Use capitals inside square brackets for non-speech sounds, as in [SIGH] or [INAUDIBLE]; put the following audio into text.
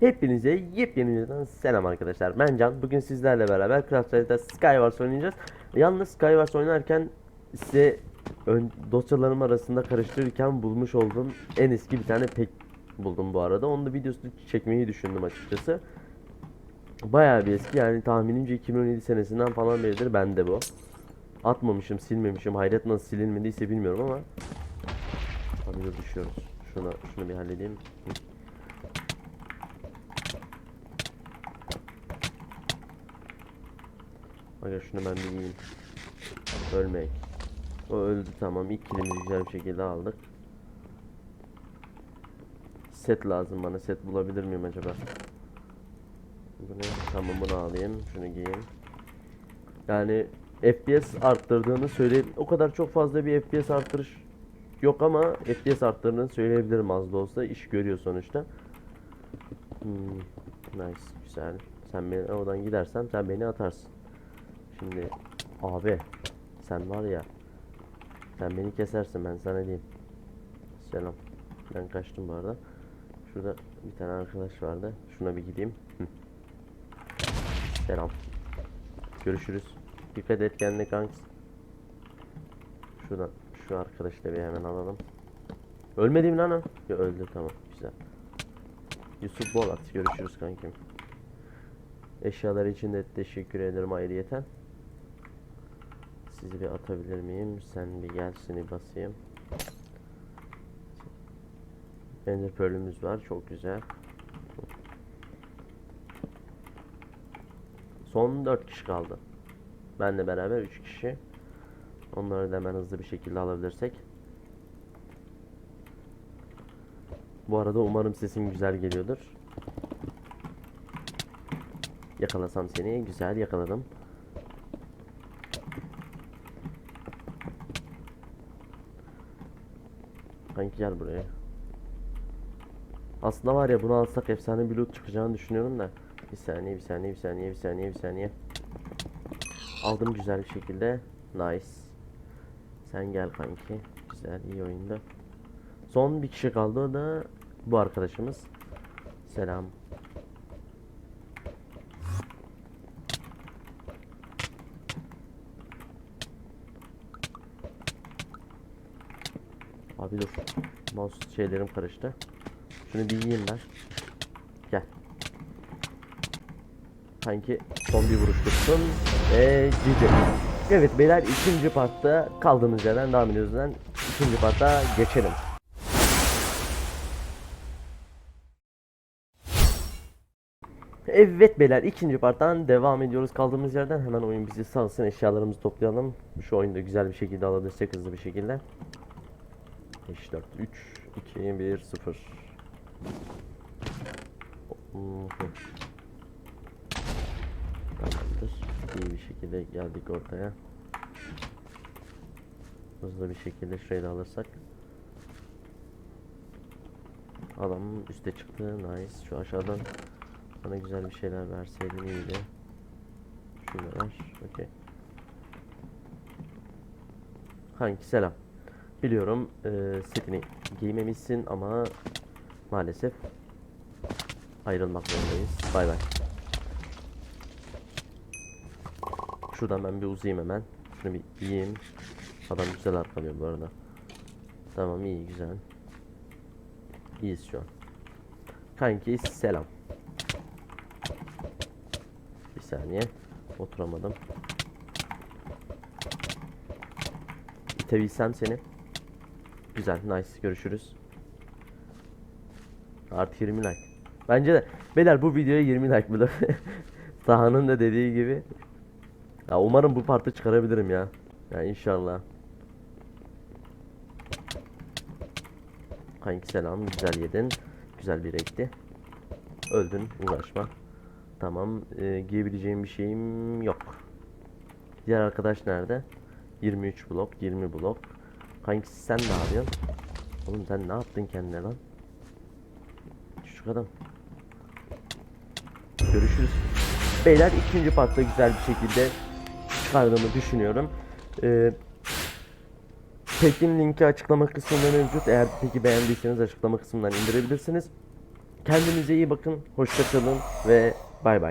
Hepinize yepyeni videodan selam arkadaşlar. Ben Can. Bugün sizlerle beraber Craft Royale'da Skywars oynayacağız. Yalnız Skywars oynarken size ön, dosyalarım arasında karıştırırken bulmuş olduğum en eski bir tane pek buldum bu arada. Onu da videosunu çekmeyi düşündüm açıkçası. Bayağı bir eski yani tahminimce 2017 senesinden falan beridir bende bu. Atmamışım, silmemişim. Hayret nasıl silinmediyse bilmiyorum ama. Abi dur düşüyoruz. Şunu, şunu bir halledeyim. Hı. Aga şunu ben bir yiyeyim. Ölmek. O öldü tamam. İlk kilimizi güzel bir şekilde aldık. Set lazım bana. Set bulabilir miyim acaba? Bu ne? Tamam bunu alayım. Şunu giyeyim. Yani FPS arttırdığını söyle o kadar çok fazla bir FPS arttırış yok ama FPS arttırdığını söyleyebilirim az da olsa iş görüyor sonuçta. Hmm, nice güzel. Sen beni oradan gidersen sen beni atarsın. Şimdi abi sen var ya sen beni kesersin ben sana diyeyim. Selam. Ben kaçtım bu arada. Şurada bir tane arkadaş vardı. Şuna bir gideyim. Selam. Görüşürüz. Dikkat et kendine kanks. Şuradan şu arkadaşı da bir hemen alalım. Ölmedi mi lan o? Yo, öldü tamam güzel. Yusuf Bolat görüşürüz kankim. Eşyalar için de teşekkür ederim ayrıyeten. Sizi bir atabilir miyim? Sen bir gel seni basayım. Ender Pearl'ümüz var çok güzel. Son 4 kişi kaldı. Benle beraber 3 kişi. Onları da hemen hızlı bir şekilde alabilirsek. Bu arada umarım sesim güzel geliyordur. Yakalasam seni. Güzel yakaladım. Kanki gel buraya. Aslında var ya bunu alsak efsane bir loot çıkacağını düşünüyorum da. Bir saniye, bir saniye, bir saniye, bir saniye, bir saniye. Aldım güzel bir şekilde. Nice. Sen gel kanki. Güzel, iyi oyunda. Son bir kişi kaldı o da bu arkadaşımız. Selam. Abi dur. Mouse şeylerim karıştı. Şunu bir yiyeyim ben. Gel. Sanki son bir vuruş tutsun. Ve GG. Evet beyler ikinci partta kaldığımız yerden devam ediyoruz. Yani ikinci parta geçelim. Evet beyler ikinci parttan devam ediyoruz kaldığımız yerden hemen oyun bizi salsın eşyalarımızı toplayalım şu oyunda güzel bir şekilde alabilirsek hızlı bir şekilde 5 4 3 2 1 0 Tamamdır iyi bir şekilde geldik ortaya hızlı bir şekilde şöyle alırsak Adam üste çıktı nice şu aşağıdan bana güzel bir şeyler verseydin iyiydi. Şunu ver. Okey. Kanki selam. Biliyorum e, setini giymemişsin ama maalesef ayrılmak zorundayız. Bay bay. Şuradan ben bir uzayayım hemen. Şunu bir yiyeyim. Adam güzel arkalıyor bu arada. Tamam iyi güzel. İyiyiz şu an. Kanki selam. Bir saniye. Oturamadım. İtebilsem seni. Güzel. Nice. Görüşürüz. Artı 20 like. Bence de. Beyler bu videoya 20 like bile. [LAUGHS] Saha'nın da dediği gibi. Ya umarım bu partı çıkarabilirim ya. Ya inşallah. Kanki selam. Güzel yedin. Güzel bir renkti. Öldün. Uğraşma. Tamam. E, giyebileceğim bir şeyim yok. Diğer arkadaş nerede? 23 blok, 20 blok. Hangisi sen ne yapıyorsun? Oğlum sen ne yaptın kendine lan? Çocuk adam. Görüşürüz. Beyler ikinci partta güzel bir şekilde çıkardığımı düşünüyorum. Ee, Pekin linki açıklama kısmında mevcut. Eğer peki beğendiyseniz açıklama kısmından indirebilirsiniz. Kendinize iyi bakın. Hoşça kalın ve bay bay.